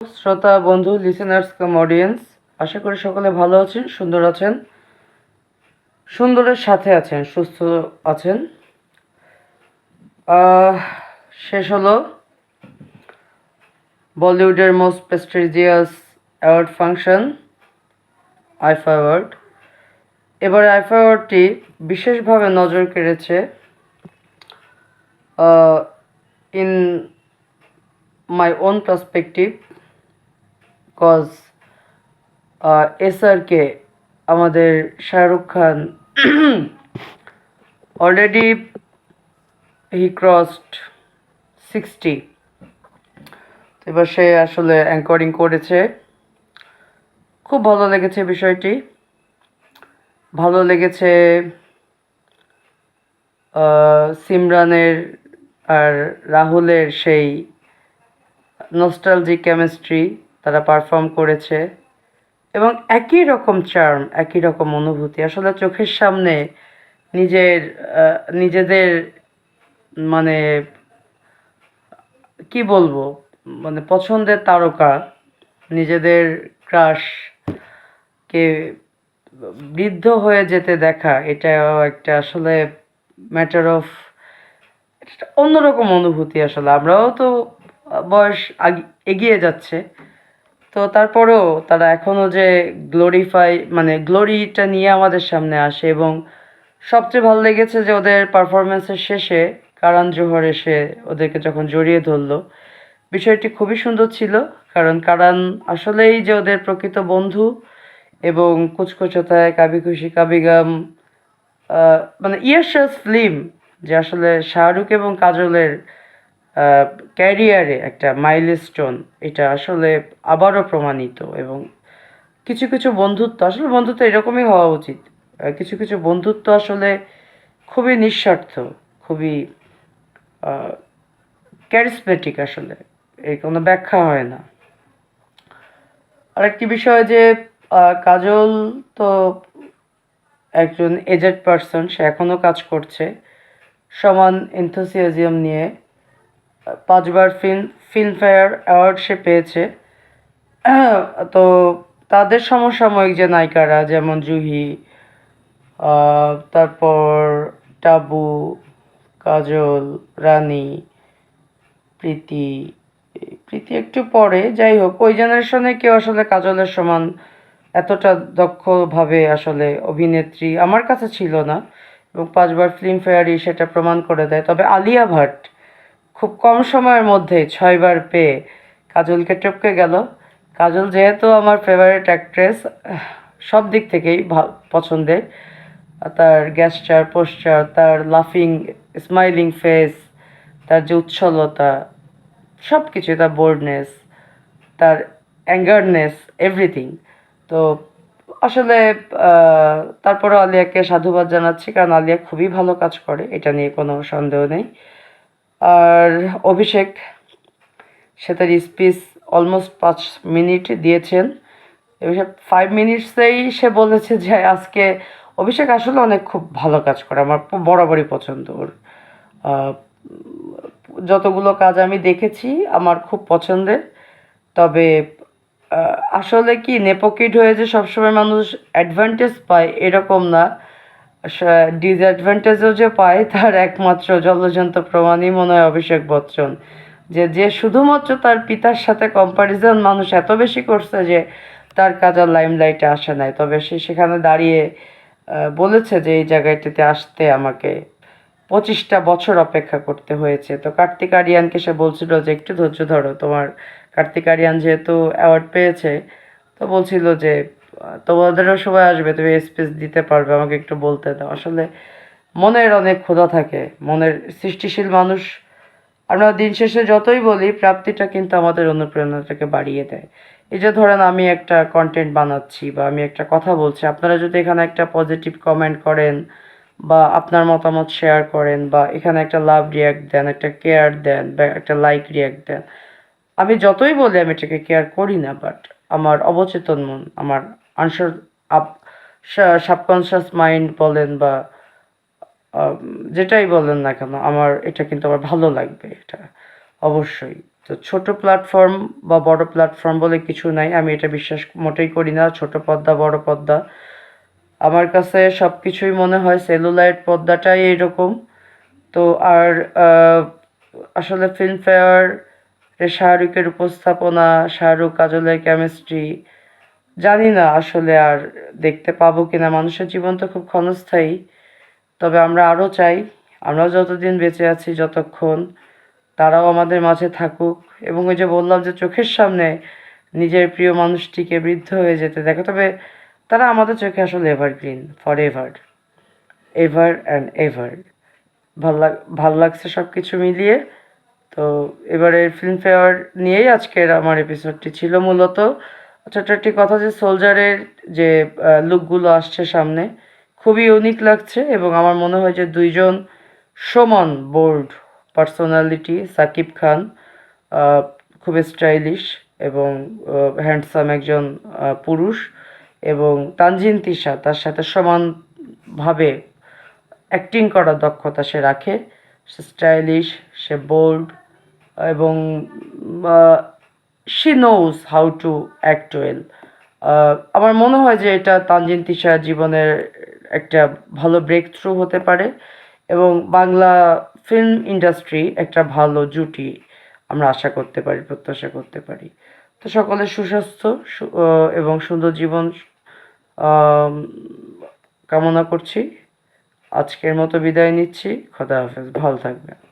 শ্রোতা, বন্ধু লিসেনার্স কাম অডিয়েন্স আশা করি সকলে ভালো আছেন, সুন্দর আছেন, সুন্দরের সাথে আছেন, সুস্থ আছেন। শেষ হলো বলিউডের most prestigious award function IIFA award এবারে আইফা অ্যাওয়ার্ডটি বিশেষভাবে নজর কেড়েছে in my own perspective cause SRK আমাদের Shahrukh Khan already he crossed sixty এবার সে আসলে অ্যাঙ্করিং করেছে। খুব ভালো লেগেছে বিষয়টি। ভালো লেগেছে সিমরানের আর রাহুলের সেই নস্টালজিক কেমিস্ট্রি তারা পারফর্ম করেছে। এবং একই রকম চার্ম একই রকম অনুভূতি। আসলে চোখের সামনে নিজের নিজেদের মানে কি বলব? মানে পছন্দের তারকা নিজেদের ক্রাশ কে বৃদ্ধ হয়ে যেতে দেখা, এটাও একটা আসলে ম্যাটার অফ অন্যরকম অনুভূতি আসলে। আমরাও তো বয়স এগিয়ে যাচ্ছে। তো তারপরেও তারা এখনও যে গ্লোরিফাই মানে গ্লোরিটা নিয়ে আমাদের সামনে আসে এবং সবচেয়ে ভালো লেগেছে যে ওদের পারফরমেন্সের শেষে কারণ জোহর এসে ওদেরকে যখন জড়িয়ে ধরলো, বিষয়টি খুবই সুন্দর ছিল। কারণ কারণ আসলেই যে ওদের প্রকৃত বন্ধু এবং কুচকুচতায় কাবি খুশি, কাবি গাম মানে ইয়ারশাস ফিল্ম যে আসলে শাহরুখ এবং কাজলের ক্যারিয়ারে একটা মাইলস্টোন এটা আসলে আবারও প্রমাণিত এবং কিছু কিছু বন্ধুত্ব, আসলে বন্ধুত্ব এরকমই হওয়া উচিত। কিছু কিছু বন্ধুত্ব আসলে খুবই নিঃস্বার্থ, খুবই ক্যারিসমেটিক আসলে, এর কোনো ব্যাখ্যা হয় না। আরেকটি বিষয় যে কাজল তো একজন এজেড পারসন সে এখনও কাজ করছে, সমান এনথুসিয়াজিয়াম নিয়ে। পাঁচবার ফিল্ম ফিল্মফেয়ার অ্যাওয়ার্ড সে পেয়েছে। তো তাদের সমসাময়িক যে নায়িকারা, যেমন জুহি তারপর টাবু, কাজল, রানী, প্রীতি প্রীতি একটু পরে, যাই হোক, ওই জেনারেশনে কেউ আসলে কাজলের সমান এতটা দক্ষভাবে আসলে অভিনেত্রী আমার কাছে ছিল না এবং পাঁচবার ফিল্মফেয়ারই সেটা প্রমাণ করে দেয়। তবে আলিয়া ভাট খুব কম সময়ের মধ্যে ছয়বার পেয়ে কাজলকে টপকে গেল। কাজল যেহেতু আমার ফেভারিট অ্যাক্ট্রেস সব দিক থেকেই পছন্দের। তার গ্যাস্টার পোস্টার তার লাফিং স্মাইলিং ফেস তার যে উচ্ছলতা সব কিছু তার বোর্ডনেস তার অ্যাঙ্গারনেস এভরিথিং তো আসলে তারপরে আলিয়াকে সাধুবাদ জানাচ্ছি, কারণ আলিয়া খুবই ভালো কাজ করে, এটা নিয়ে কোনো সন্দেহ নেই। আর অভিষেক সে তার স্পিচ অলমোস্ট পাঁচ মিনিট দিয়েছেন। এবং ফাইভ মিনিটসেই সে বলেছে যে, আজকে অভিষেক আসলে অনেক খুব ভালো কাজ করে, আমার বরাবরই পছন্দ ওর। যতগুলো কাজ আমি দেখেছি, আমার খুব পছন্দের। তবে আসলে কি নেপোকিট হয়ে যে সবসময় মানুষ অ্যাডভান্টেজ পায় এরকম না। ডিসঅ্যাডভান্টেজও যে পায়, তার একমাত্র জলজন্ত প্রমাণই মনে হয় অভিষেক বচ্চন। যে যে শুধুমাত্র তার পিতার সাথে কম্প্যারিজন মানুষ এত বেশি করছে যে, তার কাজ আর লাইমলাইটে আসে নাই। তবে সে সেখানে দাঁড়িয়ে বলেছে যে, এই জায়গাটিতে আসতে আমাকে পঁচিশটা বছর অপেক্ষা করতে হয়েছে। তো কার্তিক আরিয়ানকে সে বলছিল যে, একটু ধৈর্য ধরো, তোমার কার্তিক আরিয়ান যেহেতু অ্যাওয়ার্ড পেয়েছে, তো বলছিল যে তোমাদেরও সময় আসবে, তুমি স্পেস দিতে পারবে, আমাকে একটু বলতে দাও। আসলে মনের অনেক ক্ষুধা থাকে, মনের সৃষ্টিশীল মানুষ, আমরা দিন শেষে যতই বলি, প্রাপ্তিটা কিন্তু আমাদের অনুপ্রেরণাটাকে বাড়িয়ে দেয়। এই যে ধরেন আমি একটা কন্টেন্ট বানাচ্ছি বা আমি একটা কথা বলছি, আপনারা যদি এখানে একটা পজিটিভ কমেন্ট করেন বা আপনার মতামত শেয়ার করেন বা এখানে একটা লাভ রিয়াক্ট দেন, একটা কেয়ার দেন বা একটা লাইক রিয়াক্ট দেন, আমি যতই বলি আমি এটাকে কেয়ার করি না বাট আমার অবচেতন মন, আমার আনসার আপ সাবকনশিয়াস মাইন্ড বলেন বা যেটাই বলেন না কেন, আমার এটা কিন্তু আমার ভালো লাগবে এটা, অবশ্যই। তো ছোট প্ল্যাটফর্ম বা বড় প্ল্যাটফর্ম বলে কিছু নাই, আমি এটা বিশ্বাস মোটেই করি না, ছোট পর্দা বড় পর্দা আমার কাছে সব কিছুই মনে হয় সেলুলাইট পর্দাটাই এরকম। তো আর আসলে ফিল্মফেয়ার শাহরুখের উপস্থাপনা, শাহরুখ, কাজলের কেমিস্ট্রি জানি না আসলে আর দেখতে পাবো কিনা। মানুষের জীবন তো খুব ক্ষণস্থায়ী। তবে আমরা আরও চাই আমরা যতদিন বেঁচে আছি যতক্ষণ তারাও আমাদের মাঝে থাকুক। এবং ওই যে বললাম যে চোখের সামনে নিজের প্রিয় মানুষটিকে বৃদ্ধ হয়ে যেতে দেখো, তবে তারা আমাদের চোখে আসলে evergreen for ever ever and ever ভালো লাগ, ভালো লাগছে সব কিছু মিলিয়ে। তো এবারের ফিল্মফেয়ার নিয়েই আজকের আমার এপিসোডটি ছিল মূলত। ছোট্ট একটি কথা যে সোলজারের যে লুকগুলো আসছে সামনে, খুবই ইউনিক লাগছে এবং আমার মনে হয় যে দুইজন সমান বোল্ড পার্সোনালিটি সাকিব খান খুব স্টাইলিশ এবং হ্যান্ডসাম একজন পুরুষ এবং তানজিন তিশা, তার সাথে সমানভাবে অ্যাক্টিং করার দক্ষতা সে রাখে। সে স্টাইলিশ সে বোল্ড এবং she knows how to act well আমার মনে হয় যে এটা তানজিন তিশার জীবনের একটা ভালো ব্রেক থ্রু হতে পারে এবং বাংলা ফিল্ম ইন্ডাস্ট্রি একটা ভালো জুটি আমরা আশা করতে পারি, প্রত্যাশা করতে পারি। তো সকলের সুস্বাস্থ্য এবং সুন্দর জীবন কামনা করছি। আজকের মতো বিদায় নিচ্ছি। খোদা হাফেজ। ভালো থাকবেন।